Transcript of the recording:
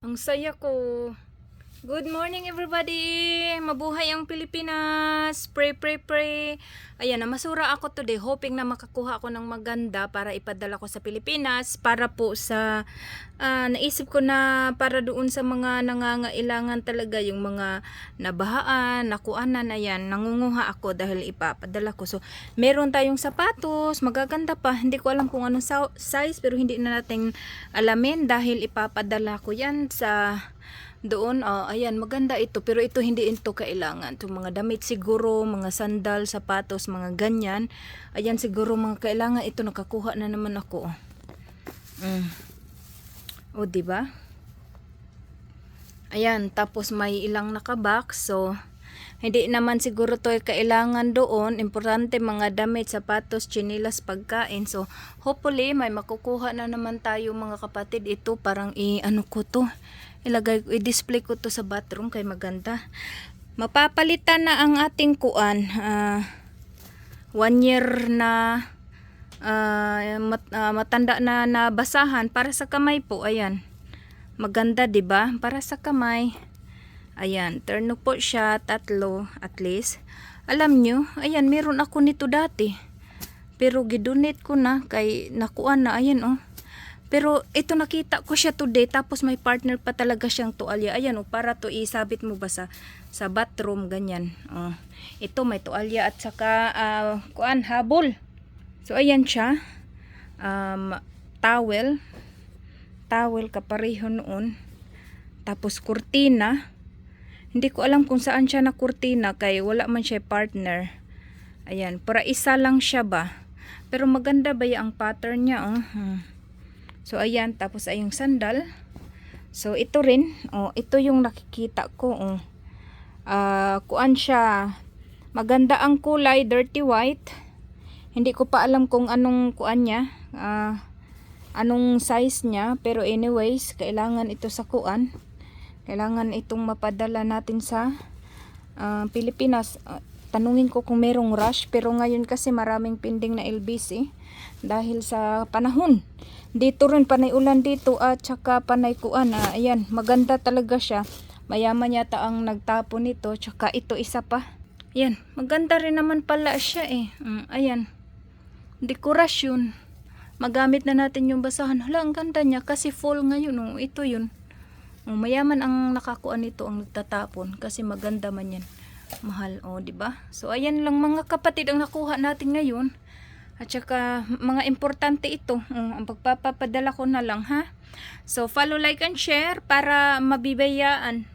Ang saya ko. Good morning everybody! Mabuhay ang Pilipinas! Pray, pray, pray! Ayan, namasura ako today hoping na makakuha ako ng maganda para ipadala ko sa Pilipinas para po sa ah, naisip ko na para doon sa mga nangangailangan talaga yung mga nabahaan, nakuanan, ayan, nangunguha ako dahil ipapadala ko. So, meron tayong sapatos, magaganda pa. Hindi ko alam kung anong size pero hindi na natin alamin dahil ipapadala ko yan sa doon, oh, ayan, maganda ito. Pero ito, hindi ito kailangan. Itong mga damit siguro, mga sandal, sapatos, mga ganyan. Ayan, siguro mga kailangan. Ito, nakakuha na naman ako. Mm. O, ba? Ayan, tapos may ilang nakabox. So, hindi naman siguro to kailangan doon. Importante mga damit, sapatos, chinilas, pagkain. So, hopefully, may makukuha na naman tayo mga kapatid. Ito, parang i-ano ko to. Ilagay, i-display ko to sa bathroom kay maganda. Mapapalitan na ang ating kuan. ah, one year na ah, mat- ah, matanda na nabasahan para sa kamay po. Ayan. Maganda, ba? Para sa kamay. Ayan, turno po siya, tatlo at least. Alam nyo, ayan, meron ako nito dati. Pero gidonate ko na kay nakuan na, ayan oh. Pero ito nakita ko siya today tapos may partner pa talaga siyang tuwalya. Ayan oh, para to isabit mo ba sa sa bathroom ganyan. Oh. Ito may tuwalya at saka ah, kuan habol. So ayan siya. Um, towel. Towel kapareho noon. Tapos kurtina. Hindi ko alam kung saan siya na kurtina kay wala man siya partner. Ayan, para isa lang siya ba. Pero maganda ba yung pattern niya oh. Hmm. So ayan, tapos ay yung sandal. So ito rin, oh, ito yung nakikita ko oh. Ah, kuan siya. Maganda ang kulay, dirty white. Hindi ko pa alam kung anong kuan niya. Ah, anong size niya, pero anyways, kailangan ito sa kuan. Kailangan itong mapadala natin sa ah, Pilipinas. Ah, tanungin ko kung merong rush, pero ngayon kasi maraming pending na LBC dahil sa panahon. Dito rin panay ulan dito at saka panay kuan. Ah, ayan, maganda talaga siya. Mayaman yata ang nagtapon nito, tsaka ito isa pa. Ayan, maganda rin naman pala siya eh. Mm, ayan, dekorasyon. Magamit na natin yung basahan. Hala, ang ganda niya kasi full ngayon. Oh, ito yun. Oh, mayaman ang nakakuan nito ang nagtatapon kasi maganda man yan. Mahal, oh, di ba? So ayan lang mga kapatid ang nakuha natin ngayon. At saka mga importante ito. Oh, ang pagpapapadala ko na lang ha. So follow, like and share para mabibayaan